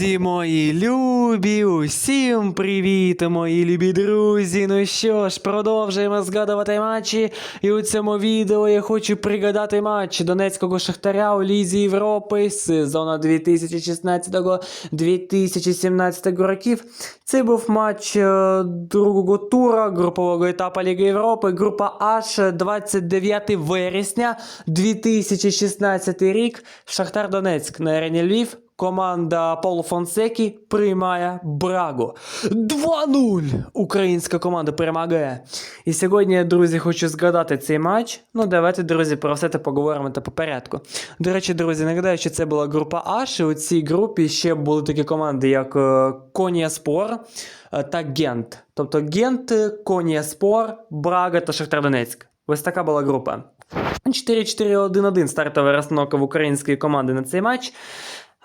Друзі мої любі, усім привіт, мої любі друзі. Ну що ж, продовжуємо згадувати матчі. І у цьому відео я хочу пригадати матч Донецького Шахтаря у Лізі Європи сезону 2016-2017 років. Це був матч е, другого тура групового етапу Ліги Європи. Група H 29 вересня 2016 рік. Шахтар Донецьк на арені Львів. Команда Полу Фонсекі приймає Брагу. 2-0! Українська команда перемагає. І сьогодні, друзі, хочу згадати цей матч. Ну, давайте, друзі, про все це поговоримо та по порядку. До речі, друзі, нагадаю, що це була група H. І у цій групі ще були такі команди, як е, Конія Спор е, та Гент. Тобто Гент, Конія Спор, Брага та Шахтар Донецьк. Ось така була група. 4-4-1-1 стартова розстановка в української команди на цей матч.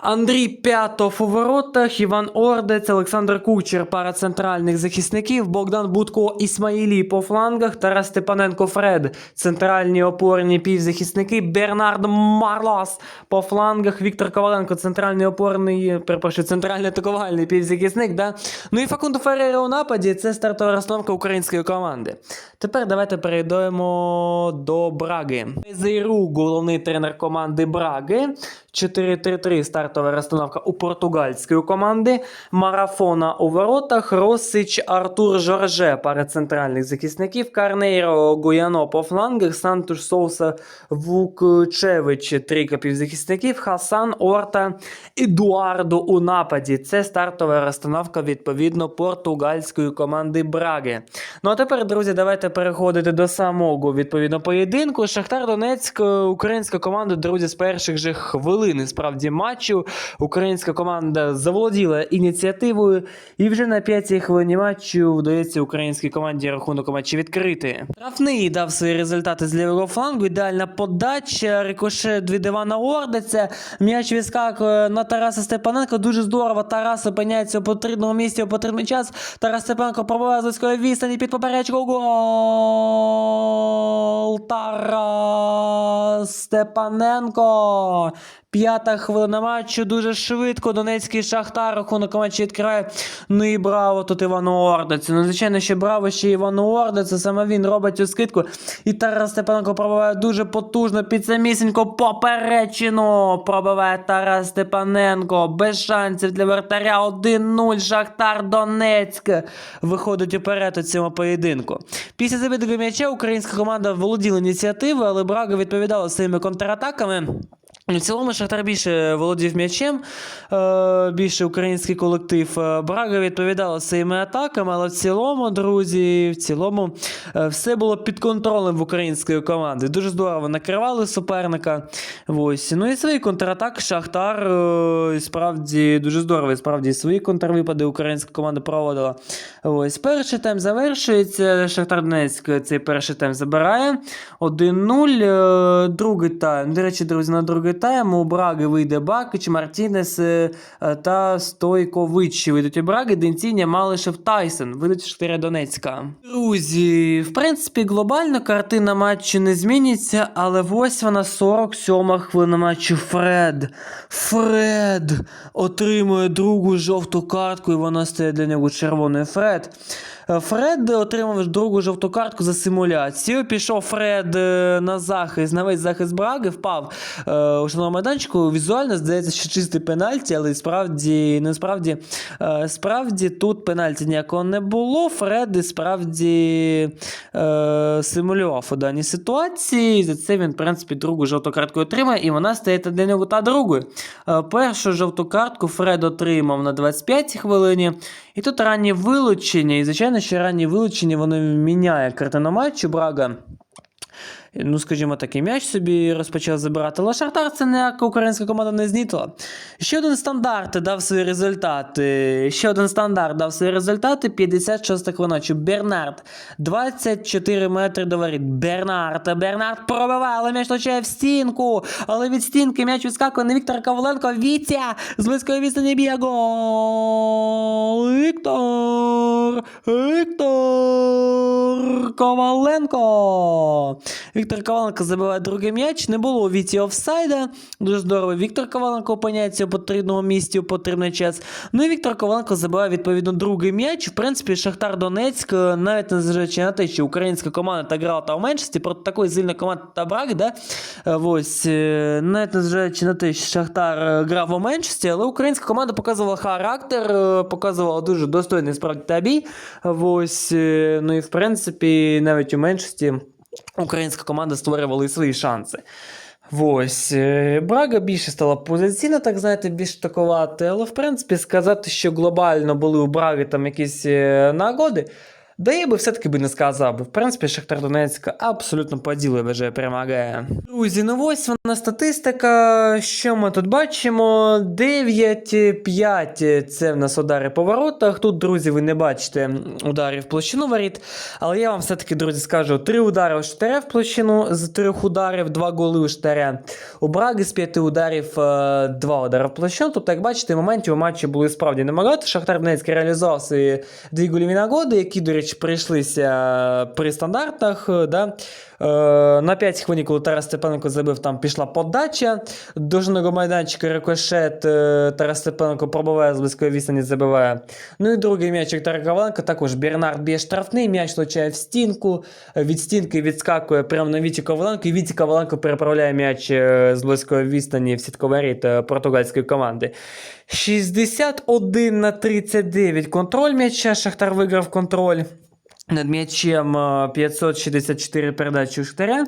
Андрій П'ятов у воротах, Іван Ордець, Олександр Кучер, пара центральних захисників, Богдан Будко Ісмаїлі по флангах, Тарас Степаненко Фред, центральні опорні півзахисники, Бернард Марлос по флангах, Віктор Коваленко, центральний опорний, перепрошую, центральний атакувальний півзахисник. Да? Ну і Факунду Феррера у нападі це стартова розстановка української команди. Тепер давайте перейдемо до Браги. Зейру, головний тренер команди Браги. 4-3-3 стартова розстановка у португальської команди. Марафона у воротах. Росич Артур Жорже, пара центральних захисників. Карнейро Гуяно по флангах. Сантуш Соуса Вукчевич, трійка півзахисників. Хасан Орта Едуардо у нападі. Це стартова розстановка відповідно португальської команди Браги. Ну а тепер, друзі, давайте переходити до самого відповідно поєдинку. Шахтар Донецьк, е, українська команда, друзі, з перших же хвилин справді матчу. Українська команда заволоділа ініціативою, і вже на п'ятій хвилині матчу вдається українській команді рахунок матчі відкрити. Трафний дав свої результати з лівого флангу. Ідеальна подача, рикошет від Івана Ордиця. М'яч відскакує на Тараса Степаненка. Дуже здорово. Тарас опиняється у потрібному місці у потрібний час. Тарас Степаненко пробиває з близької відстані під поперечку. Гол! Тарас Степаненко. П'ята хвилина матчу дуже швидко. Донецький шахтар рахунок матчу відкриває. Ну і браво тут Івану Ордецю. Ну, звичайно, ще браво ще Івану Ордецю. Саме він робить цю скидку. І Тарас Степаненко пробиває дуже потужно під самісінько поперечину. Пробиває Тарас Степаненко. Без шансів для вратаря. 1-0. Шахтар Донецьк виходить уперед у цьому поєдинку. Після забитого м'яча українська команда володіла ініціативою, але Брага відповідала своїми контратаками. В цілому Шахтар більше володів м'ячем, е, більше український колектив. Е, Брага відповідала своїми атаками, але в цілому, друзі, в цілому е, все було під контролем в української команди. Дуже здорово накривали суперника. Ось. Ну і свої контратаки Шахтар е, справді дуже здорово. Справді свої контрвипади українська команда проводила. Ось. Перший тайм завершується. Шахтар Донецьк цей перший тайм забирає. 1-0. Е, Другий тайм. До речі, друзі, на другий тайм у Браги вийде Бакич, Мартінес е, е, та Стойкович. Вийдуть у Браги, Денціня, Малишев, Тайсон. Вийдуть з Шахтаря Донецька. Друзі, в принципі, глобально картина матчу не зміниться, але ось вона 47 хвилина матчу. Фред. Фред отримує другу жовту картку, і вона стає для нього червоною. Фред. Е, Фред отримав другу жовту картку за симуляцію. Пішов Фред на захист, на весь захист Браги, впав е, майданчику. Візуально здається, що чистий пенальті, але справді, насправді, е, справді тут пенальті ніякого не було. Фред і справді е, симулював у даній ситуації. За це він, в принципі, другу жовту картку отримає, і вона стає для нього та другою. Е, першу жовту картку Фред отримав на 25 хвилині. І тут ранні вилучення, і звичайно, що ранні вилучення воно міняє картину матчу Брага. Ну, скажімо так, і м'яч собі розпочав забирати. Але Шахтар це ніяка українська команда не знітила. Ще один стандарт дав свої результати. Ще один стандарт дав свої результати. 56 хвилина. Бернард. 24 метри до воріт. Бернард. Бернард пробиває, але м'яч точає в стінку. Але від стінки м'яч відскакує на Віктора Коваленко. Вітя з близької відстані б'є гол. Віктор. Віктор Коваленко. Віктор Коваленко забиває другий м'яч. Не було у Віті офсайда. Дуже здорово. Віктор Коваленко опиняється у потрібному місці у потрібний час. Ну і Віктор Коваленко забиває відповідно другий м'яч. В принципі, Шахтар Донецьк, е, навіть незважаючи на те, що українська команда та грала та в меншості проти такої сильної команди та брак, да? Е, Ось, е, навіть незважаючи на те, що Шахтар грав у меншості, але українська команда показувала характер, показувала дуже достойний справді та бій. Ось, ну і в принципі, навіть у меншості українська команда створювала свої шанси. Ось, е, Брага більше стала позиційно, так знаєте, більш атакувати, але в принципі сказати, що глобально були у Браги там якісь е, нагоди, да я би все-таки би не сказав. би. В принципі, Шахтар Донецька абсолютно по ділу вже перемагає. Друзі, ну ось вона статистика. Що ми тут бачимо? 9-5 це в нас удари по воротах. Тут, друзі, ви не бачите ударів в площину воріт. Але я вам все-таки, друзі, скажу: 3 удари у Штаря в площину з 3 ударів, 2 голи у Штаря. У Браги з 5 ударів 2 удари в площину. Тобто, як бачите, моментів у матчі було справді немагато. Шахтар Донецьк реалізував свої дві гольові нагоди, які, до речі, прийшлися при стандартах. Да? Е, На 5 хвилин, коли Тарас Степаненко забив, там пішла подача. До майданчика рикошет е, Тарас Степаненко пробиває з близької відстані, забиває. Ну і другий м'яч Віктора Коваленка, також Бернард б'є штрафний, м'яч влучає в стінку, е, від стінки відскакує прямо на Віті Коваленко, і Віті Коваленко переправляє м'яч е, з близької відстані в е, португальської команди. 61 на 39 контроль м'яча, Шахтар виграв контроль. Над м'ячем е, 564 передачі у Шахтаря,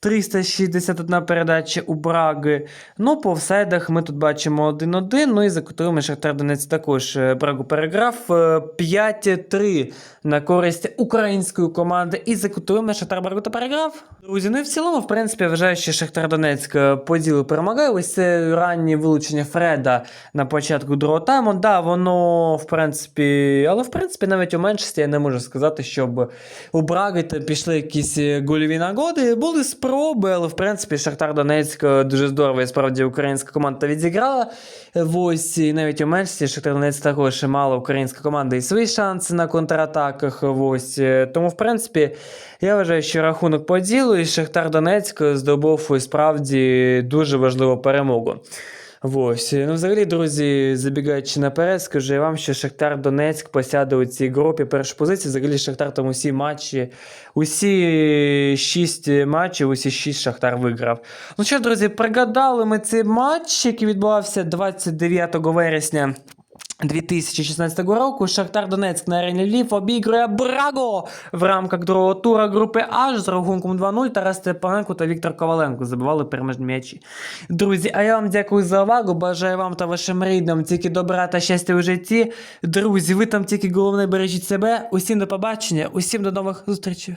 361 передача у Браги. Ну, по офсайдах ми тут бачимо 1-1. Ну і за котрими Шахтар Донець також е, Брагу переграв е, 5-3 на користь української команди. І за котрими Шахтар Брагу та переграв. Друзі, ну і в цілому, в принципі, вважаю, що Шахтар Донецьк е, по ділу перемагає. Ось це раннє вилучення Фреда на початку другого тайму. Да, воно, в принципі, але в принципі, навіть у меншості я не можу сказати, щоб у Браги пішли якісь е, гольові нагоди. Були спроби, але в принципі Шахтар Донецьк е, дуже здорово і справді українська команда відзіграла. Е, Ось і навіть у меншості Шахтар Донецьк також мала українська команда і свої шанси на контратаках. Ось тому, в принципі, я вважаю, що рахунок по ділу, і Шахтар Донецьк здобув справді дуже важливу перемогу. Ось. Ну, взагалі, друзі, забігаючи наперед, скажу я вам, що Шахтар Донецьк посяде у цій групі першу позицію. Взагалі Шахтар там усі матчі, усі шість матчів, усі шість Шахтар виграв. Ну що, друзі, пригадали ми цей матч, який відбувався 29 вересня. 2016 року Шахтар Донецьк на арені Львів обігрує Браго в рамках другого тура групи H з рахунком 2-0. Тарас Степаненко та Віктор Коваленко забивали переможні м'ячі. Друзі, а я вам дякую за увагу. Бажаю вам та вашим рідним тільки добра та щастя у житті. Друзі, ви там тільки головне бережіть себе. Усім до побачення, усім до нових зустрічей.